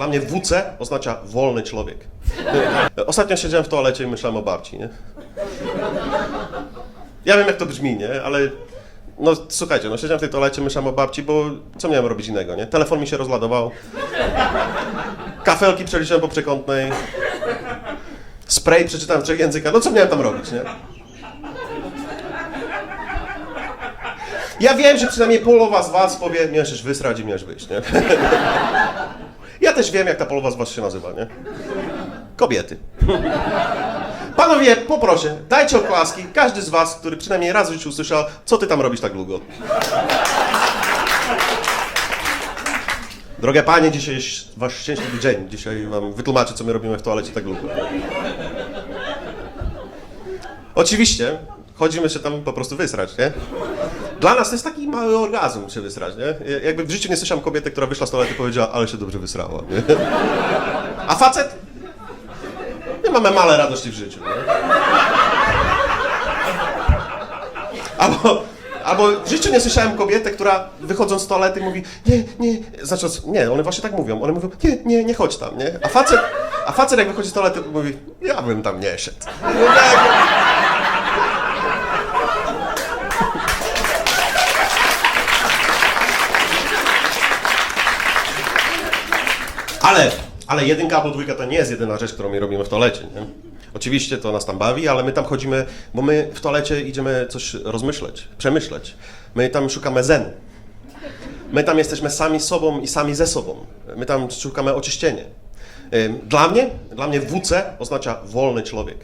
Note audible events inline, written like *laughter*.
Dla mnie WC oznacza wolny człowiek. Ostatnio siedziałem w toalecie i myślałem o babci, nie? Ja wiem, jak to brzmi, nie? Ale no słuchajcie, no siedziałem w tej toalecie, myślałem o babci, bo co miałem robić innego, nie? Telefon mi się rozładował. Kafelki przeliczyłem po przekątnej. Spray przeczytałem w trzech językach. No co miałem tam robić, nie? Ja wiem, że przynajmniej połowa z was powie, miałeś wysrać i miałeś wyjść, nie? *laughs* Ja też wiem, jak ta połowa z was się nazywa, nie? Kobiety. Panowie, poproszę, dajcie oklaski, każdy z was, który przynajmniej raz w życiu usłyszał, co ty tam robisz tak długo. Drogie panie, dzisiaj jest wasz szczęśliwy dzień. Dzisiaj wam wytłumaczę, co my robimy w toalecie tak długo. Oczywiście, chodzimy się tam po prostu wysrać, nie? Dla nas to jest taki mały orgazm się wysrać, nie? Jakby w życiu nie słyszałem kobiety, która wyszła z toalety i powiedziała, ale się dobrze wysrała, nie? A facet? My mamy male radości w życiu, nie? Albo, albo w życiu nie słyszałem kobiety, która wychodząc z toalety mówi, nie, nie, znaczy, nie, one właśnie tak mówią, one mówią, nie, nie, nie chodź tam, nie? A facet, a facet jak wychodzi z toalety mówi, ja bym tam nie szedł. Ale, ale jedynka albo dwójka to nie jest jedyna rzecz, którą my robimy w toalecie, nie? Oczywiście to nas tam bawi, ale my tam chodzimy, bo my w toalecie idziemy coś rozmyśleć, przemyśleć. My tam szukamy zenu. My tam jesteśmy sami sobą i sami ze sobą. My tam szukamy oczyszczenia. Dla mnie, dla mnie WC oznacza wolny człowiek.